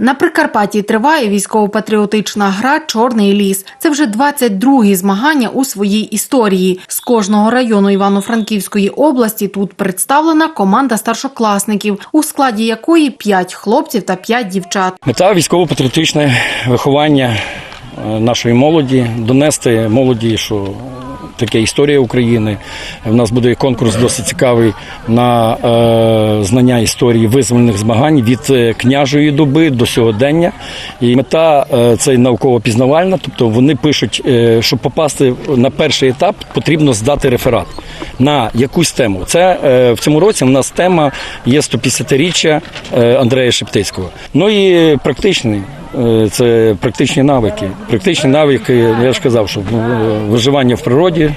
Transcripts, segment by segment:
На Прикарпатті триває військово-патріотична гра Чорний ліс. Це вже 22-гі змагання у своїй історії. З кожного району Івано-Франківської області тут представлена команда старшокласників, у складі якої 5 хлопців та 5 дівчат. Мета військово-патріотичне виховання нашої молоді, донести молоді, що таке історія України. У нас буде конкурс досить цікавий на е, знання історії визвольних змагань від е, княжої доби до сьогодення. І мета е, це науково-пізнавальна, тобто вони пишуть, е, щоб попасти на перший етап, потрібно здати реферат на якусь тему. Це е, в цьому році у нас тема є 150-річчя е, Андрея Шептицького. Ну і практичний. Е, Це практичні навики. Практичні навики, я ж казав, що ну, виживання в природі,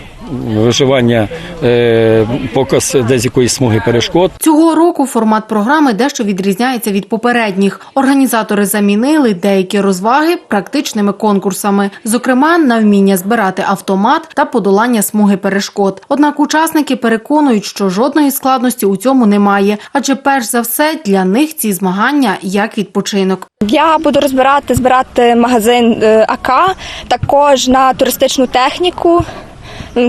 виживання, е, показ десь якоїсь смуги перешкод. Цього року формат програми дещо відрізняється від попередніх. Організатори замінили деякі розваги практичними конкурсами, зокрема на вміння збирати автомат та подолання смуги перешкод. Однак учасники переконують, що жодної складності у цьому немає, адже перш за все для них ці змагання як відпочинок. Я буду розбирати, збирати магазин е, АК, також на туристичну техніку.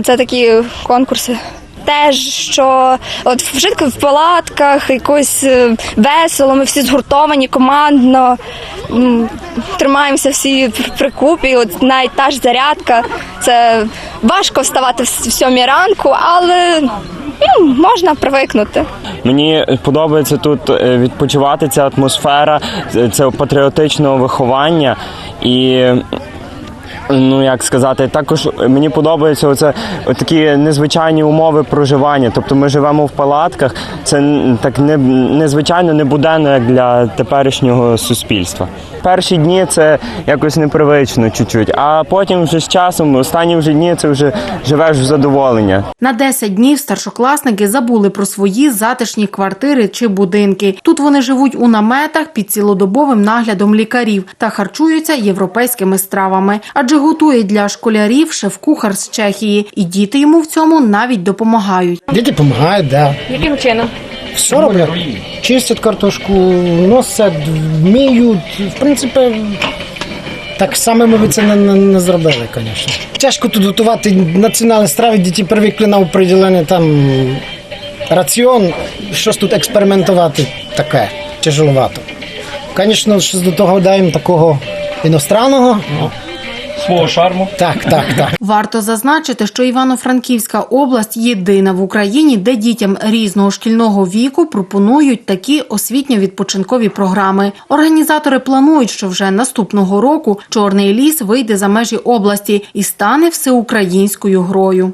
Це такі конкурси. Теж що от вжитку в палатках, якось е, весело, ми всі згуртовані командно, тримаємося всі в прикупі. От навіть та ж зарядка. Це важко вставати в сьомій ранку, але ну, можна привикнути. Мені подобається тут е, відпочивати ця атмосфера, це патріотичного виховання і. Ну, як сказати, також мені подобаються оце такі незвичайні умови проживання. Тобто ми живемо в палатках. Це так не незвичайно не буденно як для теперішнього суспільства. Перші дні це якось непривично чуть-чуть, а потім вже з часом, останні вже дні це вже живеш в задоволення. На 10 днів старшокласники забули про свої затишні квартири чи будинки. Тут вони живуть у наметах під цілодобовим наглядом лікарів та харчуються європейськими стравами, адже готує для школярів шеф-кухар з Чехії, і діти йому в цьому навіть допомагають. Діти допомагають, да. Яким чином? Все роблять. Чистять картошку, носять, вміють. В принципі, так само ми б це не, не, не зробили, звісно. Тяжко тут готувати національні страви, діти привикли на определений там раціон. Щось тут експериментувати таке, тяжеловато. Звісно, щось до того даємо такого іностранного. Свого шарму. Так, так, так. Варто зазначити, що Івано-Франківська область єдина в Україні, де дітям різного шкільного віку пропонують такі освітньо-відпочинкові програми. Організатори планують, що вже наступного року Чорний ліс вийде за межі області і стане всеукраїнською грою.